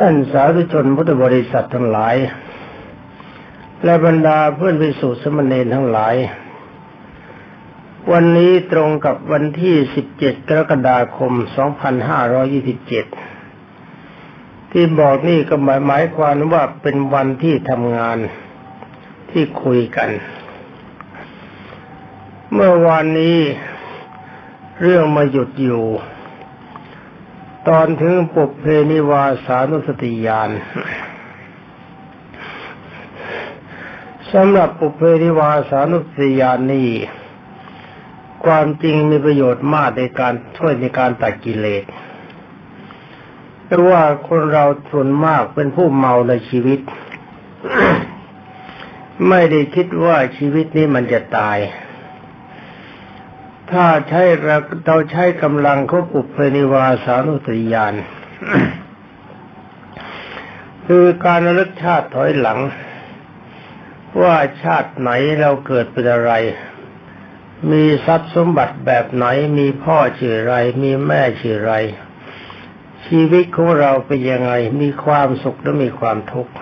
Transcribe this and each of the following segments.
ท่านสาธุชนพุทธบริษัททั้งหลาย และบรรดาเพื่อนพิสุสมณีทั้งหลาย วันนี้ตรงกับวันที่ 17 กรกฎาคม 2527 ที่บอกนี่ก็หมายหมายความว่าเป็นวันที่ทำงานที่คุยกัน เมื่อวานนี้เรื่องมาหยุดอยู่ ตอนถึงปุเพนิวาสานุสติยานสำหรับปุเพนิวาสานุสติยานนี้ความจริงมีประโยชน์มากในการช่วยในการตัดกิเลสเพราะว่าคนเราส่วนมากเป็นผู้เมาในชีวิต ไม่ได้คิดว่าชีวิตนี้มันจะตาย ถ้าใช้เราใช้กำลังเขาปุบเพนิวาสานุสติญาณคือการระลึกชาติถอยหลัง ว่าชาติไหนเราเกิดเป็นอะไร มีทรัพย์สมบัติแบบไหนมีพ่อชื่อไร มีแม่ชื่อไร ชีวิตของเราเป็นยังไง มีความสุขหรือมีความทุกข์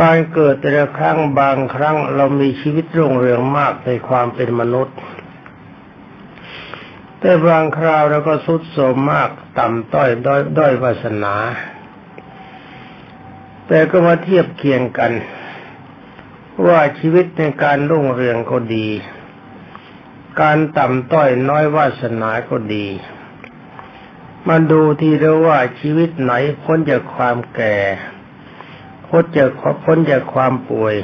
การเกิดแต่ละครั้งบางครั้งเรามีชีวิตรุ่งเรืองมากในความเป็นมนุษย์ แต่บางคราวเราก็สุดโทมมากต่ำต้อยด้อยด้อยวาสนา แต่ก็มาเทียบเคียงกัน ว่าชีวิตในการรุ่งเรืองก็ดี การต่ำต้อยน้อยวาสนาก็ดีมาดูทีเดียวว่าชีวิตไหนพ้นจากความแก่ พ้นจากพ้นจากความป่วย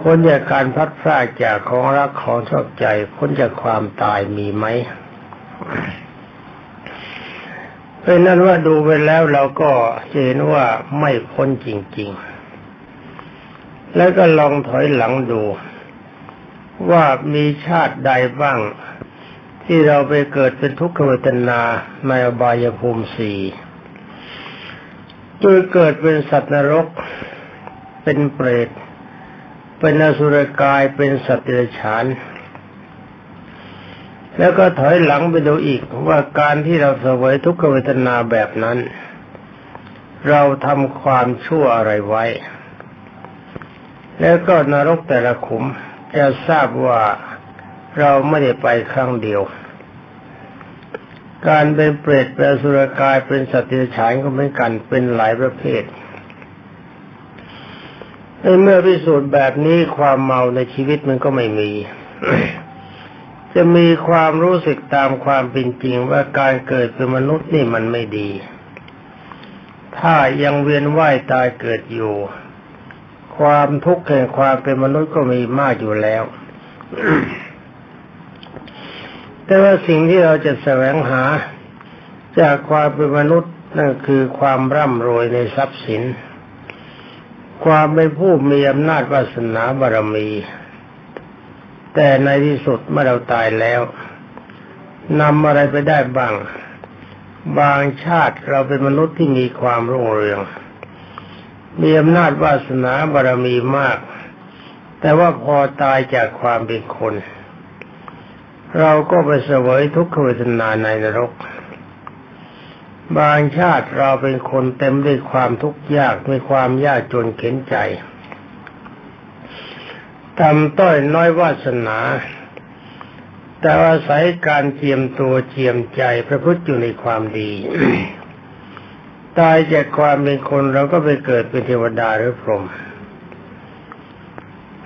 พ้นจากการพัดพลาดจากของรักของชอบใจ พ้นจากความตายมีไหมเป็นนั้นว่าดูไปแล้วเราก็เห็นว่าไม่พ้นจริง ๆ แล้วก็ลองถอยหลังดู ว่ามีชาติใดบ้าง ที่เราไปเกิดเป็นทุกขเวทนาในอบายภูมิสี่ โดยเกิดเป็นสัตว์นรก เป็นเปรต เป็นอสุรกาย เป็นสัตว์เดรัจฉาน แล้วก็ถอยหลังไปดูอีกว่าการที่เราเสวยทุกขเวทนาแบบนั้น เราทำความชั่วอะไรไว้ แล้วก็นรกแต่ละขุมจะทราบว่าเราไม่ได้ไปครั้งเดียว การเป็นเปรตเป็นสุรกายเป็นสัตว์เดรัจฉานก็เหมือนกันเป็นหลายประเภทในเมื่อพิสูจน์แบบนี้ความเมาในชีวิตมันก็ไม่มี จะมีความรู้สึกตามความเป็นจริงว่าการเกิดเป็นมนุษย์นี่มันไม่ดี ถ้ายังเวียนว่ายตายเกิดอยู่ ความทุกข์แห่งความเป็นมนุษย์ก็มีมากอยู่แล้ว แต่ว่าสิ่งที่เราจะแสวงหาจากความเป็นมนุษย์นั่นคือความร่ำรวยในทรัพย์สิน ความเป็นผู้มีอำนาจวาสนาบารมี แต่ในที่สุดเมื่อเราตายแล้วนำอะไรไปได้บ้าง บางชาติเราเป็นมนุษย์ที่มีความรุ่งเรือง มีอำนาจวาสนาบารมีมาก แต่ว่าพอตายจากความเป็นคน เราก็ไปเสวยทุกขเวทนาในนรก บางชาติเราเป็นคนเต็มด้วยความทุกข์ยากมีความยากจนเข็นใจต่ำต้อยน้อยวาสนา แต่อาศัยการเจียมตัวเจียมใจพระพุทธอยู่ในความดีตายจากความเป็นคนเราก็ไปเกิดเป็นเทวดาหรือพรหม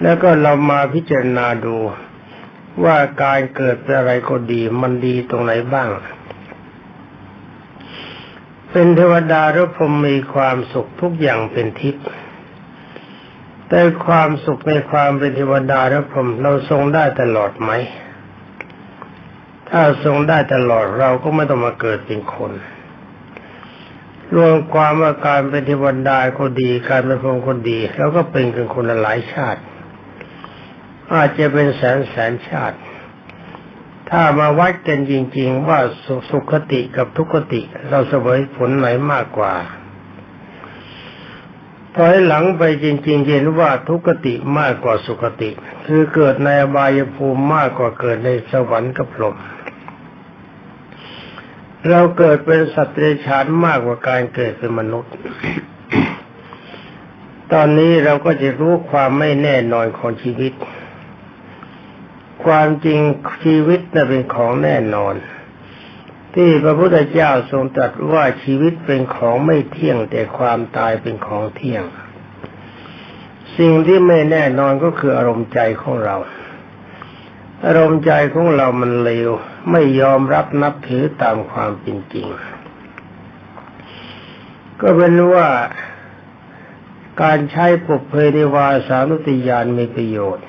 แล้วก็เรามาพิจารณาดู ว่าการเกิดเป็นอะไรก็ดีมันดีตรงไหนบ้าง เป็นเทวดาหรือพรมมีความสุขทุกอย่างเป็นทิพย์แต่ความสุขในความเป็นเทวดาหรือพรมเราทรงได้ตลอดไหม ถ้าทรงได้ตลอดเราก็ไม่ต้องมาเกิดเป็นคนรวมความว่าการเป็นเทวดาก็ดี การเป็นพรหมก็ดีเราก็เป็นกันคนละหลายชาติ อาจจะเป็นแสนแสนชาติ ถ้ามาวัดกันจริง ๆ ว่าสุขติกับทุกขติ เราเสวยผลไหนมากกว่าถอยหลังไปจริงๆเห็นว่าทุกขติมากกว่าสุขติ คือเกิดในอบายภูมิมากกว่าเกิดในสวรรค์กับพรหมเราเกิดเป็นสัตว์เดรัจฉานมากกว่าการเกิดเป็นมนุษย์ ตอนนี้เราก็จะรู้ความไม่แน่นอนของชีวิต ความจริงชีวิตน่ะเป็นของแน่นอน ที่พระพุทธเจ้าทรงตรัสว่าชีวิตเป็นของไม่เที่ยงแต่ความตายเป็นของเที่ยง สิ่งที่ไม่แน่นอนก็คืออารมณ์ใจของเรา อารมณ์ใจของเรามันเลวไม่ยอมรับนับถือตามความเป็นจริง ก็เป็นว่าการใช้ปุเพนิวาสานุติยานมีประโยชน์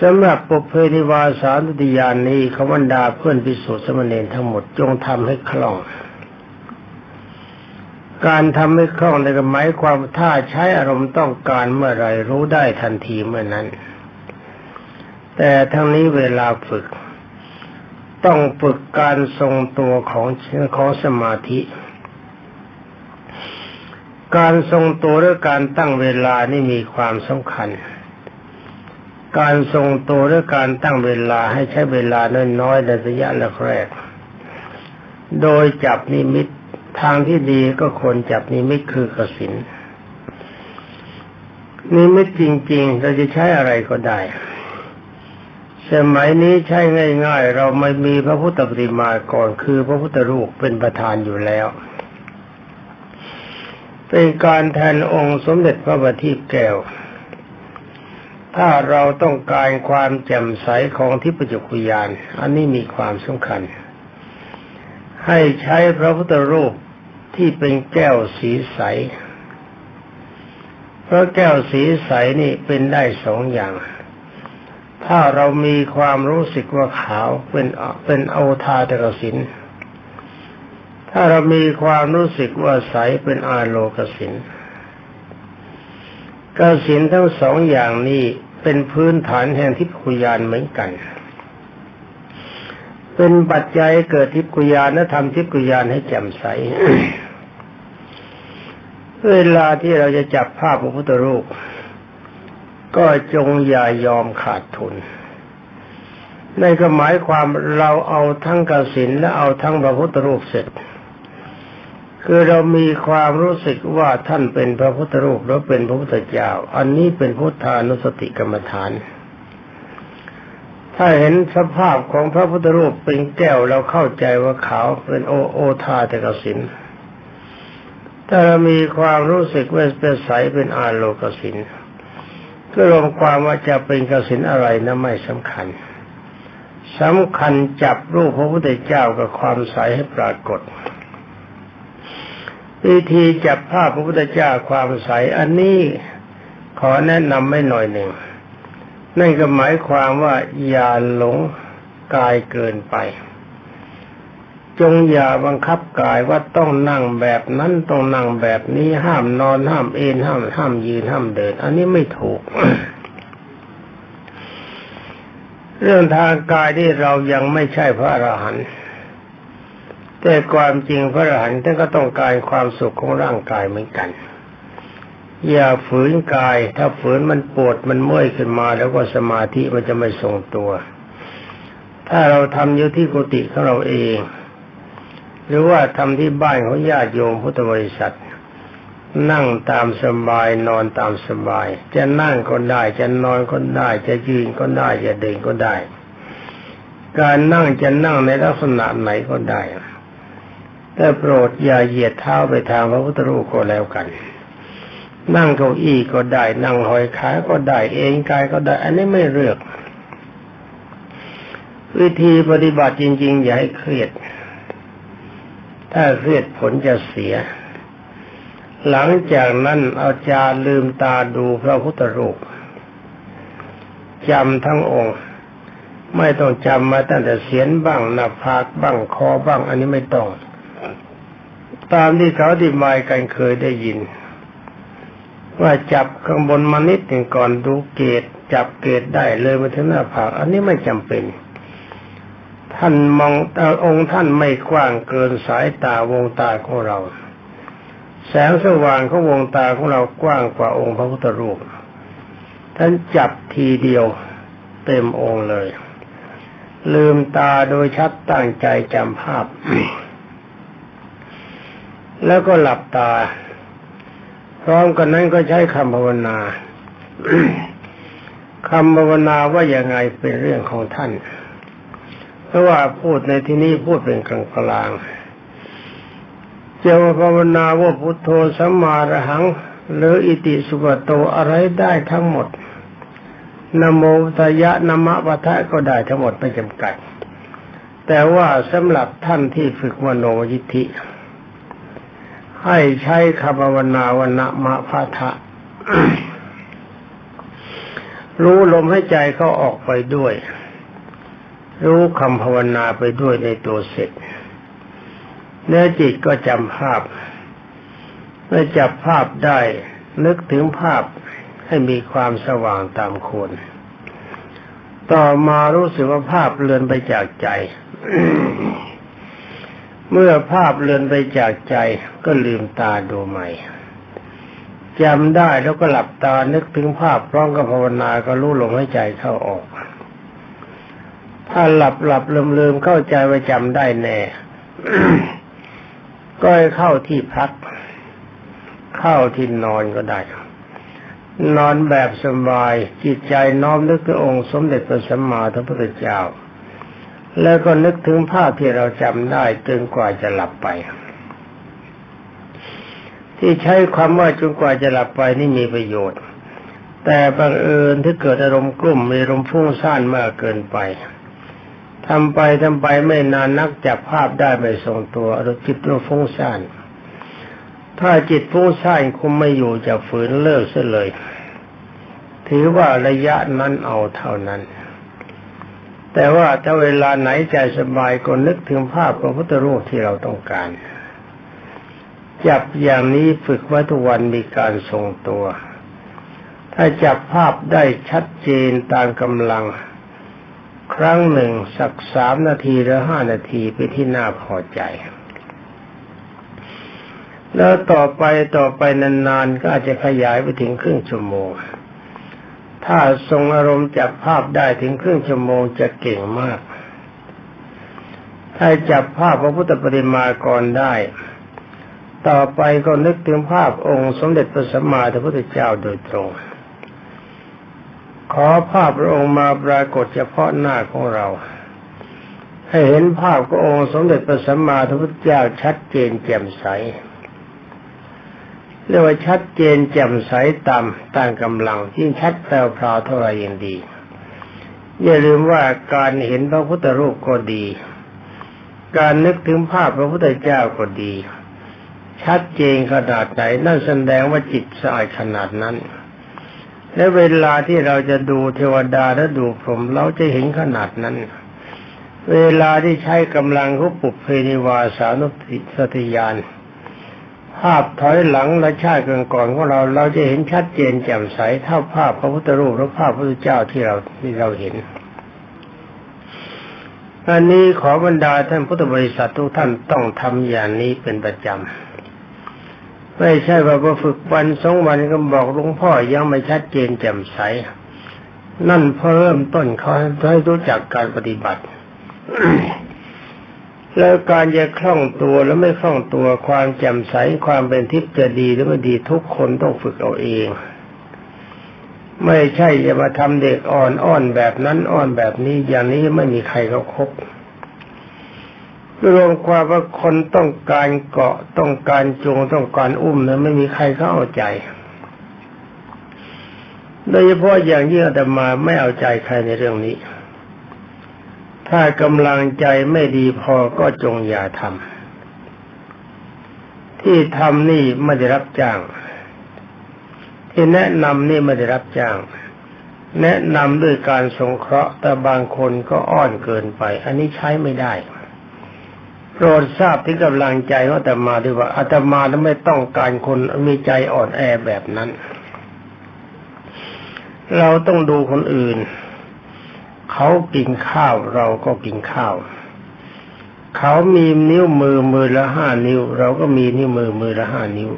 สำหรับปุเพนิวาสานุติยานนี้ขบันดาเพื่อนพิสุทธิสมณเณรทั้งหมดจงทำให้คล่อง การทำให้คล่องในกหมายความถ้าใช้อารมณ์ต้องการเมื่อไรรู้ได้ทันทีเมื่อนั้น แต่ทั้งนี้เวลาฝึก ต้องฝึกการทรงตัวของของสมาธิการทรงตัวหรือการตั้งเวลานี่มีความสำคัญ การทรงตัวหรือการตั้งเวลาให้ใช้เวลาน้อยๆในระยะแรก โดยจับนิมิตทางที่ดีก็ควรจับนิมิตคือกสินนิมิตจริง ๆ เราจะใช้อะไรก็ได้สมัยนี้ใช้ง่าย ๆ เราไม่มีพระพุทธปฏิมาก่อนคือพระพุทธรูปเป็นประธานอยู่แล้ว เป็นการแทนองค์สมเด็จพระบัณฑิตแก้ว ถ้าเราต้องการความแจ่มใสของทิพยจุกุยาน อันนี้มีความสำคัญ ให้ใช้พระพุทธรูปที่เป็นแก้วสีใส เพราะแก้วสีใสนี่เป็นได้สองอย่าง ถ้าเรามีความรู้สึกว่าขาวเป็นเป็นโอทาตกสิน ถ้าเรามีความรู้สึกว่าใสเป็นอาโลกสิน กสินทั้งสองอย่างนี้เป็นพื้นฐานแห่งทิพคุยานเหมือนกัน เป็นปัจจัยเกิดทิพคุยานและทำทิพคุยานให้แจ่มใส เวลาที่เราจะจับภาพพระพุทธรูป ก็จงอย่ายอมขาดทุนในก็หมายความเราเอาทั้งกสินและเอาทั้งพระพุทธรูปเสร็จ คือเรามีความรู้สึกว่าท่านเป็นพระพุทธรูปหรือเป็นพระพุทธเจ้า อันนี้เป็นพุทธานุสติกรรมฐาน ถ้าเห็นสภาพของพระพุทธรูปเป็นแก้วเราเข้าใจว่าขาวเป็นโอโอทาเตกสินถ้าเรามีความรู้สึกว่าเป็นใสเป็นอาโลกสินก็รวมความว่าจะเป็นกสินอะไรนะไม่สำคัญสำคัญจับรูปพระพุทธเจ้ากับความใสให้ปรากฏ วิธีจับภาพพระพุทธเจ้าความใสอันนี้ขอแนะนำไม่หน่อยหนึ่งนั่นก็หมายความว่าอย่าหลงกายเกินไป จงอย่าบังคับกายว่าต้องนั่งแบบนั้นต้องนั่งแบบนี้ห้ามนอนห้ามเอนห้ามห้ามยืนห้ามเดิน อันนี้ไม่ถูก เรื่องทางกายที่เรายังไม่ใช่พระอรหันต์ แต่ความจริงพระอรหันต์ท่านก็ต้องการความสุขของร่างกายเหมือนกัน อย่าฝืนกาย ถ้าฝืนมันปวดมันเมื่อยขึ้นมา แล้วก็สมาธิมันจะไม่ทรงตัว ถ้าเราทำอยู่ที่กุฏิของเราเอง หรือว่าทำที่บ้านของญาติโยมพุทธบริษัท นั่งตามสบายนอนตามสบาย จะนั่งก็ได้จะนอนก็ได้ จะยืนก็ได้ จะเดินก็ได้ การนั่งจะนั่งในลักษณะไหนก็ได้ แต่โปรดอย่าเหยียดเท้าไปทางพระพุทธรูปก็แล้วกัน นั่งเก้าอี้ก็ได้ นั่งหอยขาก็ได้ เองกายก็ได้ อันนี้ไม่เลือก วิธีปฏิบัติจริง ๆ อย่าให้เครียด ถ้าเครียดผลจะเสีย หลังจากนั้นเอาจารลืมตาดูพระพุทธรูปจำทั้งองค์ ไม่ต้องจำมาตั้งแต่เสียนบ้างหน้าผากบ้างคอบ้าง อันนี้ไม่ต้อง ตามที่เขาดีมายกันเคยได้ยิน ว่าจับข้างบนมานิดหนึ่งก่อนดูเกตจับเกตได้เลยมาถึงหน้าผากอันนี้ไม่จำเป็น ท่านมององค์ท่านไม่กว้างเกินสายตาวงตาของเรา แสงสว่างของวงตาของเรากว้างกว่าองค์พระพุทธรูปท่านจับทีเดียวเต็มองค์เลย ลืมตาโดยชัดตั้งใจจำภาพ แล้วก็หลับตา พร้อมกันนั้นก็ใช้คำภาวนาคำภาวนาว่าอย่างไงเป็นเรื่องของท่าน เพราะว่าพูดในที่นี้พูดเป็นกลางกลางจะภาวนาว่าพุทโธสัมมาระหัง หรืออิติสุปโตอะไรได้ทั้งหมดนโมตยะนมะปะทะก็ได้ทั้งหมดไม่จำกัด แต่ว่าสำหรับท่านที่ฝึกมโนยิทธิ ให้ใช้คำภาวนาวนมะพะทะรู้ลมให้ใจเขาออกไปด้วย รู้คำภาวนาไปด้วยในตัวเสร็จเนื้อจิตก็จำภาพเมื่อจับภาพได้ นึกถึงภาพให้มีความสว่างตามควรต่อมารู้สึกว่าภาพเลือนไปจากใจ เมื่อภาพเลือนไปจากใจก็ลืมตาดูใหม่จำได้แล้วก็หลับตานึกถึงภาพพร้อมกับภาวนาก็รู้ลมให้ใจเข้าออก ถ้าหลับหลับลืมลืมเข้าใจว่าจำได้แน่ก็เข้าที่พัก เข้าที่นอนก็ได้ นอนแบบสบายจิตใจน้อมนึกถึงองค์สมเด็จพระสัมมาสัมพุทธเจ้า แล้วก็นึกถึงภาพที่เราจำได้จนกว่าจะหลับไป ที่ใช้ความว่าจนกว่าจะหลับไปนี่มีประโยชน์ แต่บังเอิญที่เกิดอารมณ์กลุ่มมีอารมณ์ฟุ้งซ่านมากเกินไปทำไปทำไปไม่นานนักจับภาพได้ไม่ทรงตัวอารมณ์จิตเราฟุ้งซ่านถ้าจิตฟุ้งซ่านคุมไม่อยู่จะฝืนเลิกเสียเลย ถือว่าระยะนั้นเอาเท่านั้น แต่ว่าถ้าเวลาไหนใจสบายก็นึกถึงภาพพระพุทธรูปที่เราต้องการ จับอย่างนี้ฝึกไว้ทุกวันมีการทรงตัว ถ้าจับภาพได้ชัดเจนตามกำลัง ครั้งหนึ่งสักสามนาทีหรือห้านาทีไปที่น่าพอใจ แล้วต่อไปต่อไปนานๆก็อาจจะขยายไปถึงครึ่งชั่วโมง ถ้าทรงอารมณ์จับภาพได้ถึงครึ่งชั่วโมงจะเก่งมาก ถ้าจับภาพพระพุทธปฏิมากรได้ ต่อไปก็นึกถึงภาพองค์สมเด็จพระสัมมาสัมพุทธเจ้าโดยตรง ขอภาพพระองค์มาปรากฏเฉพาะหน้าของเรา ให้เห็นภาพขององค์สมเด็จพระสัมมาสัมพุทธเจ้าชัดเจนแจ่มใส เรียกว่าชัดเจนแจ่มใสตามตามกำลังยิ่งชัดแปลวพราวเท่าไรยิ่งดี อย่าลืมว่าการเห็นพระพุทธรูปก็ดี การนึกถึงภาพพระพุทธเจ้าก็ดี ชัดเจนขนาดไหนนั่นแสดงว่าจิตสะอาดขนาดนั้น และเวลาที่เราจะดูเทวดาและดูพรหมเราจะเห็นขนาดนั้น เวลาที่ใช้กำลังเขาปุบเพนิวาสานุสติยาน ภาพถอยหลังและชาติก่อนของเรา เราจะเห็นชัดเจนแจ่มใสเท่าภาพพระพุทธรูปและภาพพระพุทธเจ้าที่เราที่เราเห็นอันนี้ขอบรรดาท่านพุทธบริษัททุกท่านต้องทำอย่างนี้เป็นประจำไม่ใช่ว่าพอฝึกวันสองวันก็บอกหลวงพ่อยังไม่ชัดเจนแจ่มใส นั่นเพิ่มต้นเขาให้รู้จักการปฏิบัติ แล้วการจะคล่องตัวแล้วไม่คล่องตัวความแจ่มใสความเป็นทิพย์จะดีหรือไม่ดีทุกคนต้องฝึกเอาเอง ไม่ใช่จะมาทำเด็กอ่อนอ้อนแบบนั้นอ้อนแบบนี้อย่างนี้ไม่มีใครเขาครบรวมความว่าคนต้องการเกาะต้องการจูงต้องการอุ้มเนี่ยไม่มีใครเขาเอาใจโดยเฉพาะอย่างยิ่งอาตมาไม่เอาใจใครในเรื่องนี้ ถ้ากำลังใจไม่ดีพอก็จงอย่าทำที่ทำนี่ไม่ได้รับจ้าง ที่แนะนำนี่ไม่ได้รับจ้าง แนะนำด้วยการสงเคราะห์แต่บางคนก็อ้อนเกินไป อันนี้ใช้ไม่ได้โปรดทราบที่กำลังใจว่าอาตมาด้วยว่าอาตมาไม่ต้องการคนมีใจอ่อนแอแบบนั้น เราต้องดูคนอื่น เขากินข้าวเราก็กินข้าว เขามีนิ้วมือมือละห้านิ้ว เราก็มีนิ้วมือมือละห้านิ้ว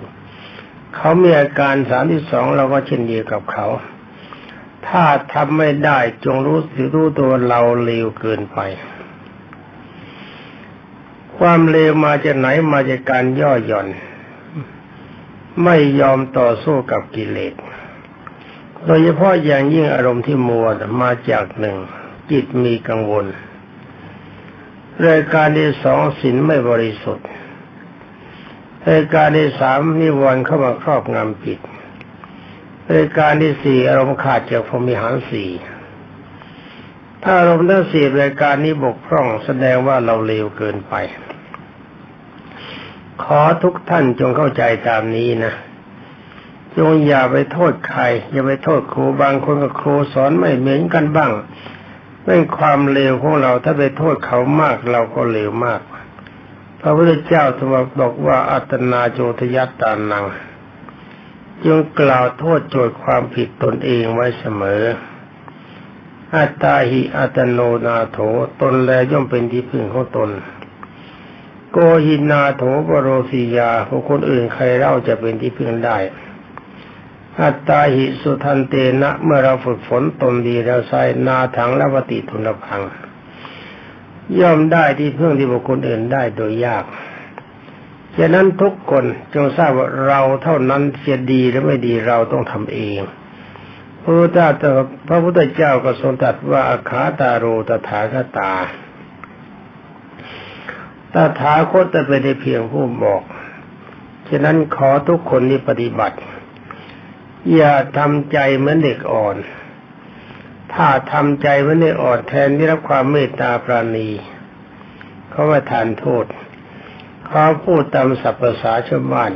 เขามีอาการสามที่สองเราก็เช่นเดียวกับเขา ถ้าทำไม่ได้จงรู้สึกรู้ตัวเราเลวเกินไป ความเลวมาจากไหนมาจากการย่อหย่อน ไม่ยอมต่อสู้กับกิเลสโดยเฉพาะอย่างยิ่งอารมณ์ที่มัวมาจากหนึ่ง จิตมีกังวลรายการที่สองศีลไม่บริสุทธิ์รายการที่สามนิวรณ์เข้ามาครอบงำจิตรายการที่สี่อารมณ์ขาดจากพรมิหารสี่ถ้าอารมณ์ทั้งสี่รายการนี้บกพร่องแสดงว่าเราเลวเกินไป ขอทุกท่านจงเข้าใจตามนี้นะจงอย่าไปโทษใคร อย่าไปโทษครูบางคนกับครูสอนไม่เหมือนกันบ้าง เป็นความเลวของเราถ้าไปโทษเขามากเราก็เลวมาก พระพุทธเจ้าทรงบอกว่าอัตนาโจทยัตตานังจงกล่าวโทษโจทย์ความผิดตนเองไว้เสมอ อัตตาหิอัตโนนาโถตนแลย่อมเป็นที่พึ่งของตน โกหินาโถปโรสียาบุคคลอื่นใครเล่าจะเป็นที่พึ่งได้ อัตตาหิสุทันเตนะ เมื่อเราฝึกฝนตนดีแล้วใส่นาถังและวติทุนพัง ย่อมได้ที่เพึ่งที่บุคคลอื่นได้โดยยากฉะนั้นทุกคนจงทราบว่าเราเท่านั้นจะดีหรือไม่ดีเราต้องทำเองพระพุทธเจ้าพระพุทธเจ้าก็ทรงตรัสว่าอาขาตาโรตถาคตาตถาคตจะเป็นเพียงผู้บอก ฉะนั้นขอทุกคนนี้ปฏิบัติ อย่าทำใจเหมือนเด็กอ่อน ถ้าทำใจเหมือนเด็กอ่อนแทนที่รับความเมตตาปราณีเขาว่าทานโทษเขาพูดตามสัพภาษาชาวบ้าน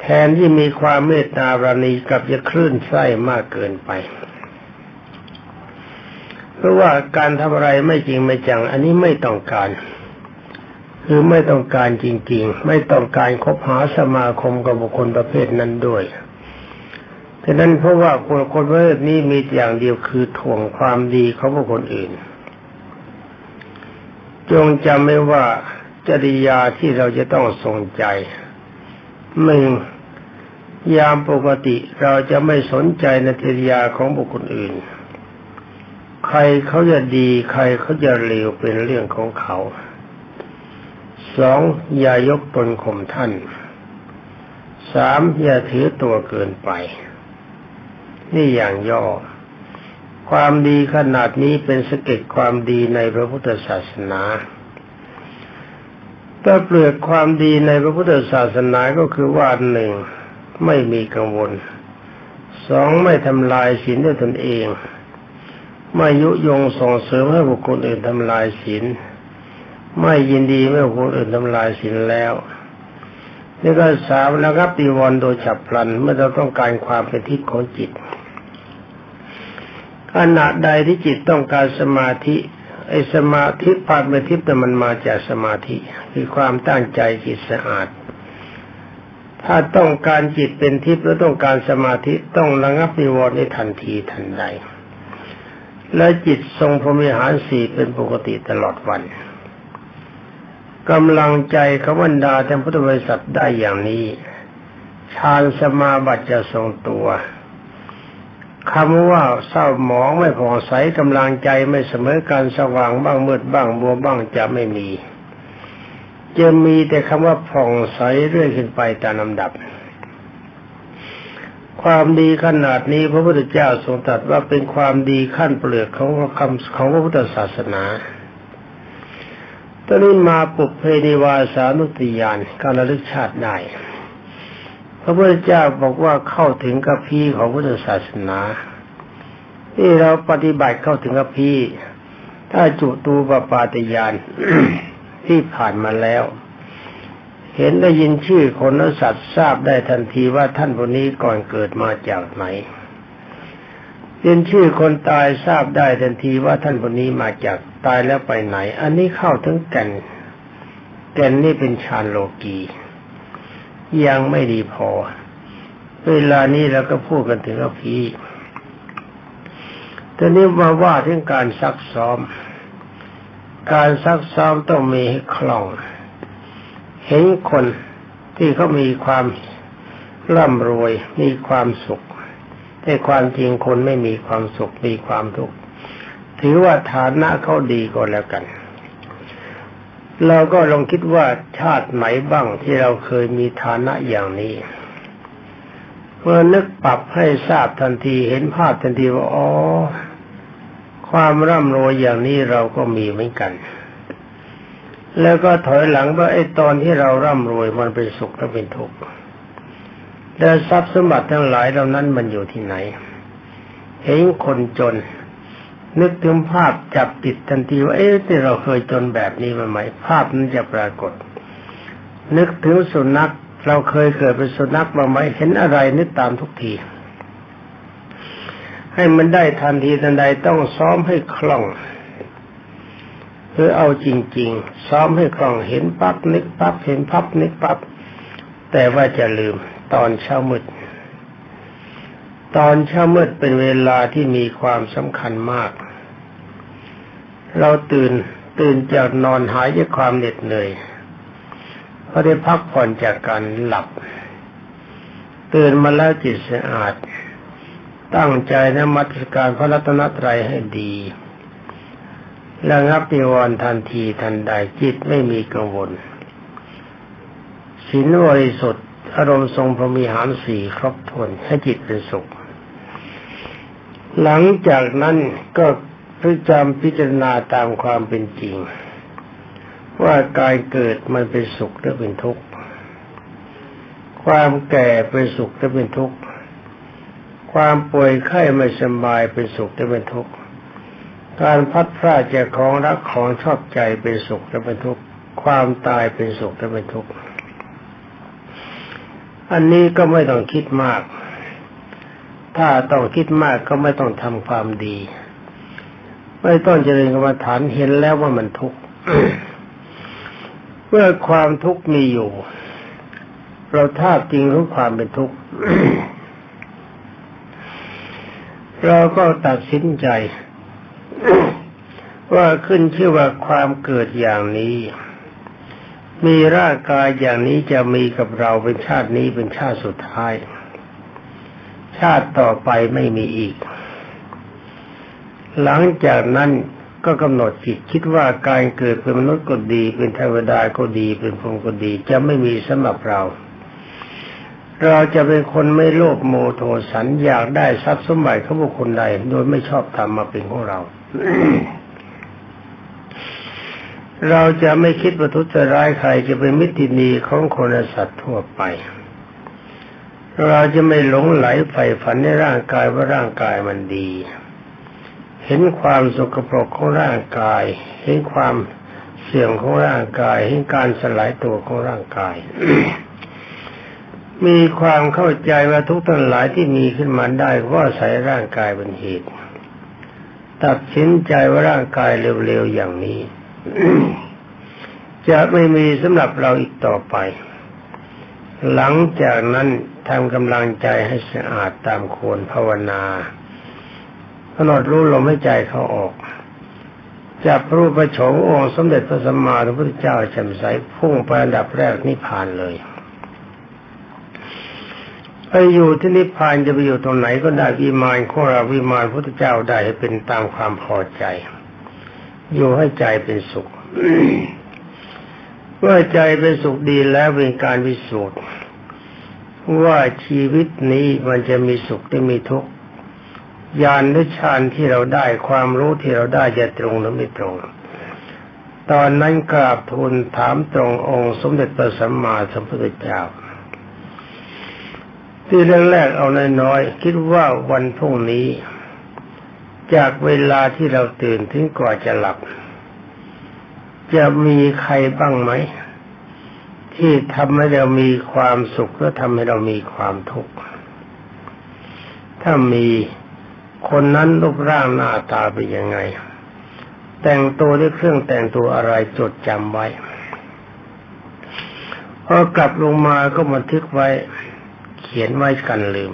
แทนที่มีความเมตตาบราณีกับจะคลื่นไส้มากเกินไป เพราะว่าการทำอะไรไม่จริงไม่จัง อันนี้ไม่ต้องการ คือไม่ต้องการจริง ๆ ไม่ต้องการคบหาสมาคมกับบุคคลประเภทนั้นด้วย ฉะนั้นเพราะว่าคนคนประเภทนี้มีอย่างเดียวคือถ่วงความดีเของบุคคลอื่น จงจำไว้ว่าจริยาที่เราจะต้องทรงใจหนึ่งยามปกติเราจะไม่สนใจในจริยาของบุคคลอื่น ใครเขาจะดีใครเขาจะเลวเป็นเรื่องของเขาสองอย่ายกตนข่มท่านสามอย่าถือตัวเกินไป นี่อย่างย่อ ความดีขนาดนี้เป็นสเก็ตความดีในพระพุทธศาสนาถ้าเปลือกความดีในพระพุทธศาสนาก็คือว่าหนึ่งไม่มีกังวลสองไม่ทำลายศีลด้วยตนเอง ไม่ยุยงส่งเสริมให้บุคคลอื่นทำลายศีลไม่ยินดีเมื่อบุคคลอื่นทำลายศีลแล้วนี่ก็สามแล้วครับตีวรโดยฉับพลันเมื่อเราต้องการความเป็นทิศของจิต ขณะใดที่จิตต้องการสมาธิ ไอ้สมาธิภาพเมทิพย์แต่มันมาจากสมาธิ คือความตั้งใจจิตสะอาด ถ้าต้องการจิตเป็นทิพย์แล้วต้องการสมาธิต้องระงับนิวรณ์ในทันทีทันใด และจิตทรงพรมิหารสี่เป็นปกติตลอดวันกำลังใจขบันดาแทนพุทธบริษัทได้อย่างนี้ฌานสมาบัติจะทรงตัว คำว่าเศร้าหมองไม่ผ่องใสกำลังใจไม่เสมอการสว่างบ้างมืดบ้างบัวบ้างจะไม่มี จะมีแต่คำว่าผ่องใสเรื่อยขึ้นไปตามลำดับ ความดีขนาดนี้พระพุทธเจ้าทรงตรัสว่าเป็นความดีขั้นเปลือกของคำของพระพุทธศาสนาตอนนี้มาปุเพนิวาสานุติยานการระลึกชาติได้ พระพุทธเจ้าบอกว่าเข้าถึงกับพีของพุทธศาสนาที่เราปฏิบัติเข้าถึงกับพีถ้าจุตูปปาติยานที่ผ่านมาแล้ว เห็นได้ยินชื่อคนและสัตว์ทราบได้ทันทีว่าท่านคนนี้ก่อนเกิดมาจากไหนเรียนชื่อคนตายทราบได้ทันทีว่าท่านคนนี้มาจากตายแล้วไปไหน อันนี้เข้าถึงแก่นแก่นนี่เป็นฌานโลกียั ยังไม่ดีพอ เวลานี้เราก็พูดกันถึงอภีตอนนี้มาว่าถึงการซักซ้อม การซักซ้อมต้องมีให้คล่อง เห็นคนที่เขามีความร่ำรวย มีความสุข แต่ความจริงคนไม่มีความสุข มีความทุกข์ ถือว่าฐานะเขาดีก็แล้วกัน เราก็ลองคิดว่าชาติไหนบ้างที่เราเคยมีฐานะอย่างนี้ เมื่อนึกปรับให้ทราบทันทีเห็นภาพทันทีว่าอ๋อความร่ำรวยอย่างนี้เราก็มีเหมือนกัน แล้วก็ถอยหลังว่าไอ้ตอนที่เราร่ำรวยมันเป็นสุขและเป็นทุกข์แล้วทรัพย์สมบัติทั้งหลายเหล่านั้นมันอยู่ที่ไหน เห็นคนจน นึกถึงภาพจับติดทันทีว่าเอ๊ะที่เราเคยจนแบบนี้มาไหม ภาพนั้นจะปรากฏ นึกถึงสุนัขเราเคยเกิดเป็นสุนัขมาไหมเห็นอะไรนึกตามทุกที ให้มันได้ทันทีทันใดต้องซ้อมให้คล่องคือเอาจริง ๆ ซ้อมให้คล่องเห็นปั๊บนึกปั๊บเห็นปั๊บนึกปั๊บแต่ว่าจะลืมตอนเช้ามืด ตอนเช้ามืดเป็นเวลาที่มีความสำคัญมาก เราตื่นตื่นจากนอนหายจากความเหน็ดเหนื่อยพอได้พักผ่อนจากการหลับ ตื่นมาแล้วจิตสะอาด ตั้งใจนมัสการพระรัตนตรัยให้ดีระงับนิวรณ์ทันทีทันใดจิตไม่มีกังวลศีลบริสุทธิ์อารมณ์ทรงพรมีหารสี่ครบถ้วนให้จิตเป็นสุข หลังจากนั้นก็พิจารพิจารณาตามความเป็นจริง ว่ากายเกิดมันเป็นสุขหรือเป็นทุกข์ ความแก่เป็นสุขหรือเป็นทุกข์ ความป่วยไข้ไม่สบายเป็นสุขและเป็นทุกข์ การพัดพลาดจากของรักของชอบใจเป็นสุขและเป็นทุกข์ ความตายเป็นสุขและเป็นทุกข์ อันนี้ก็ไม่ต้องคิดมาก ถ้าต้องคิดมากก็ไม่ต้องทำความดี ไม่ต้องเจริญกรรมฐานเห็นแล้วว่ามันทุกข์เมื่อความทุกข์มีอยู่ เราทาบจริงรู้ความเป็นทุกข์เราก็ตัดสินใจ ว่าขึ้นชื่อว่าความเกิดอย่างนี้ มีร่างกายอย่างนี้จะมีกับเราเป็นชาตินี้เป็นชาติสุดท้าย ชาติต่อไปไม่มีอีก หลังจากนั้นก็กำหนดจิตคิดว่าการเกิดเป็นมนุษย์ก็ดี เป็นเทวดาก็ดี เป็นพรหมก็ดี จะไม่มีสำหรับเรา เราจะเป็นคนไม่โลภโมโทสันอยากได้ทรัพย์สมบัติของบุคคลใด โดยไม่ชอบทำมาเป็นของเรา เราจะไม่คิดว่าทุจร้ายใครจะเป็นมิตรนีของคนสัตว์ทั่วไป เราจะไม่หลงไหลใฝ่ฝันในร่างกายว่าร่างกายมันดี เห็นความสกปรกของร่างกาย เห็นความเสื่อมของร่างกาย เห็นการสลายตัวของร่างกาย มีความเข้าใจว่าทุกทั้งหลายที่มีขึ้นมาได้เพราะใส่ร่างกายเป็นเหตุ ตัดสินใจว่าร่างกายเร็วๆอย่างนี้ จะไม่มีสำหรับเราอีกต่อไปหลังจากนั้นทำกำลังใจให้สะอาดตามควรภาวนากำหนดรู้ลมให้ใจเขาออกจับรูปประชงองค์สมเด็จพระสัมมาสัมพุทธเจ้าแจ่มใสพุ่งไปอันดับแรกนิพพานเลยไปอยู่ที่นิพพานจะไปอยู่ตรงไหนก็ได้วิมานของเราวิมานพระเจ้าได้เป็นตามความพอใจ อยู่ให้ใจเป็นสุขเมื่อใจเป็นสุขดีแล้วเป็นการพิสูจน์ ว่าชีวิตนี้มันจะมีสุขได้มีทุกข์ญาณหรือฌานที่เราได้ความรู้ที่เราได้จะตรงหรือไม่ตรง ตอนนั้นกราบทูลถามตรงองค์สมเด็จพระสัมมาสัมพุทธเจ้าที่แรกๆเอาน้อยๆคิดว่าวันพรุ่งนี้ จากเวลาที่เราตื่นถึงกว่าจะหลับ จะมีใครบ้างไหม ที่ทำให้เรามีความสุขและทำให้เรามีความทุกข์ ถ้ามีคนนั้นรูปร่างหน้าตาเป็นยังไง แต่งตัวด้วยเครื่องแต่งตัวอะไรจดจำไว้พอกลับลงมาก็บันทึกไว้ เขียนไว้กันลืม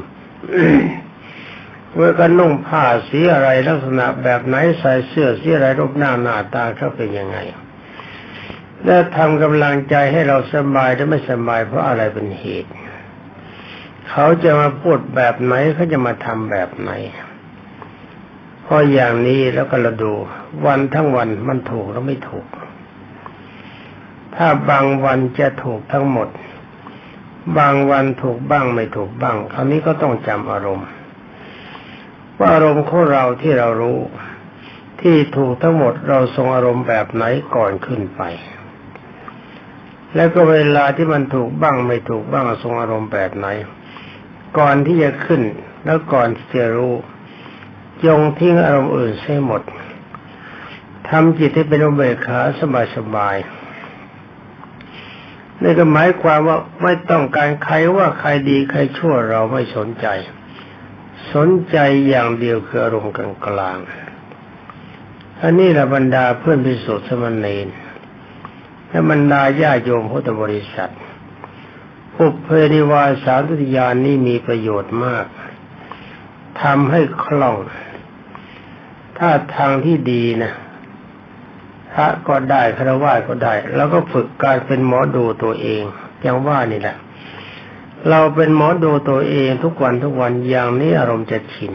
เมื่อกันนุ่งผ้าสีอะไรลักษณะแบบไหนใส่เสื้อสีอะไรรูปหน้าหน้าตาเขาเป็นยังไง และทำกำลังใจให้เราสบายหรือไม่สบายเพราะอะไรเป็นเหตุ เขาจะมาพูดแบบไหนเขาจะมาทำแบบไหนเพราะอย่างนี้แล้วก็เราดู วันทั้งวันมันถูกแล้วไม่ถูก ถ้าบางวันจะถูกทั้งหมด บางวันถูกบ้างไม่ถูกบ้างคราวนี้ก็ต้องจำอารมณ์ ว่าอารมณ์ของเราที่เรารู้ ที่ถูกทั้งหมดเราทรงอารมณ์แบบไหนก่อนขึ้นไป แล้วก็เวลาที่มันถูกบ้างไม่ถูกบ้างทรงอารมณ์แบบไหน ก่อนที่จะขึ้นแล้วก่อนที่จะรู้ยงทิ้งอารมณ์อื่นใช้หมดทำจิตให้เป็นอุเบกขาสบายๆนี่ก็หมายความว่าไม่ต้องการใครว่าใครดีใครชั่วเราไม่สนใจ สนใจอย่างเดียวคืออารมณ์กลางกลางอันนี้แหละบรรดาเพื่อนพิสุทธิ์สมณีน และบรรดาญาโยมพุทธบริษัทอุเพริวาสารุติยานนี้มีประโยชน์มากทำให้คล่อง ถ้าทางที่ดีนะพระก็ได้คารวะก็ได้ แล้วก็ฝึกการเป็นหมอดูตัวเองอย่างว่านี่แหละ เราเป็นหมอดูตัวเองทุกวันทุกวันอย่างนี้อารมณ์จะชิน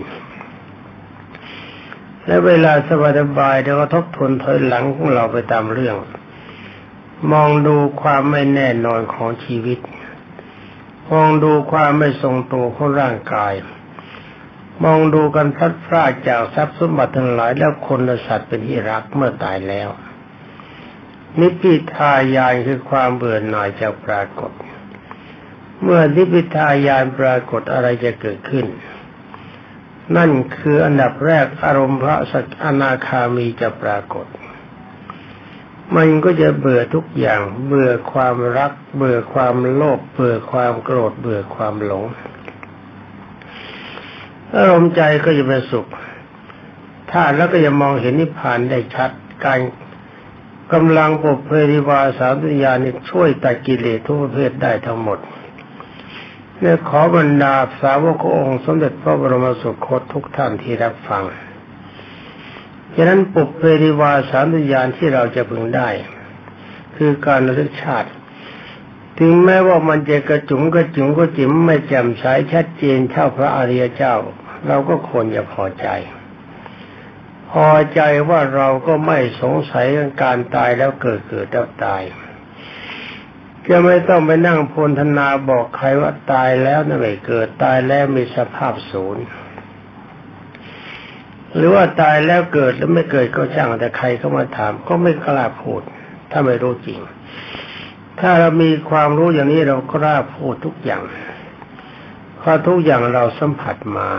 และเวลาสบายสบายเราก็ทบทวนถอยหลังของเราไปตามเรื่อง มองดูความไม่แน่นอนของชีวิต มองดูความไม่ทรงตัวของร่างกาย มองดูกันพลัดพรากจากทรัพย์สมบัติทั้งหลายแล้วคนและสัตว์เป็นที่รักเมื่อตายแล้ว นิพพิทายานคือความเบื่อหน่ายจะปรากฏ เมื่อนิพพิทายานปรากฏอะไรจะเกิดขึ้น นั่นคืออันดับแรกอารมณ์พระสักอนาคามีจะปรากฏ มันก็จะเบื่อทุกอย่าง เบื่อความรัก เบื่อความโลภ เบื่อความโกรธ เบื่อความหลง อารมณ์ใจก็จะเป็นสุข ถ้าแล้วก็จะมองเห็นนิพพานได้ชัด การกำลังปกเพริวาสามวิญญานี่ช่วยตัดกิเลสทุกประเภทได้ทั้งหมดเนี่ยขอบรรดาสาวกองค์สมเด็จพระบรมสุคตทุกท่านที่รับฟัง ฉะนั้นปุเพริวาสามวิญญาณที่เราจะพึงได้ คือการระลึกชาติ ถึงแม้ว่ามันจะกระจุงกระจุงก็จิ๋มไม่แจ่มใสชัดเจนเท่าพระอริยเจ้า เราก็ควรจะพอใจ พอใจว่าเราก็ไม่สงสัยเรื่องการตายแล้วเกิดเกิดแล้วตายจะไม่ต้องไปนั่งพลธนาบอกใครว่าตายแล้วนั่นไม่เกิดตายแล้วมีสภาพศูนย์ หรือว่าตายแล้วเกิดแล้วไม่เกิดก็ช่างแต่ใครเข้ามาถาม ก็ไม่กล้าพูด ถ้าไม่รู้จริง ถ้าเรามีความรู้อย่างนี้เรากล้าพูดทุกอย่างเพราะทุกอย่างเราสัมผัสมา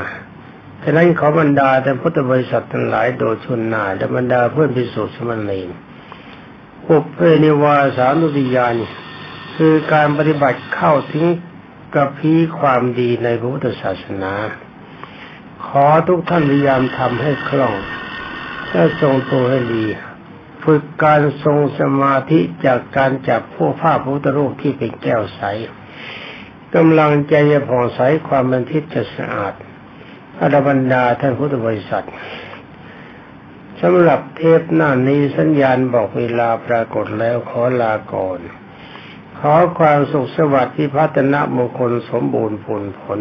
ฉะนั้นขอบรรดาแต่พุทธบริษัททั้งหลายโดยชนนาและบรรดาเพื่อนพิสุทธิ์สมณีปุเพนิวาสานุติยานคือการปฏิบัติเข้าถึงกับพีความดีในพระพุทธศาสนา ขอทุกท่านพยายามทำให้คล่องและทรงตัวให้ดี ฝึกการทรงสมาธิจากการจับพวกภาพพุทธรูปที่เป็นแก้วใสกำลังใจจะผ่องใสความบันทิตจะสะอาดอรบรรดาท่านพุทธบริษัทสำหรับเทปหน้านี้สัญญาณบอกเวลาปรากฏแล้วขอลาก่อน ขอความสุขสวัสดิ์ที่พัฒนามงคลสมบูรณ์ผลผล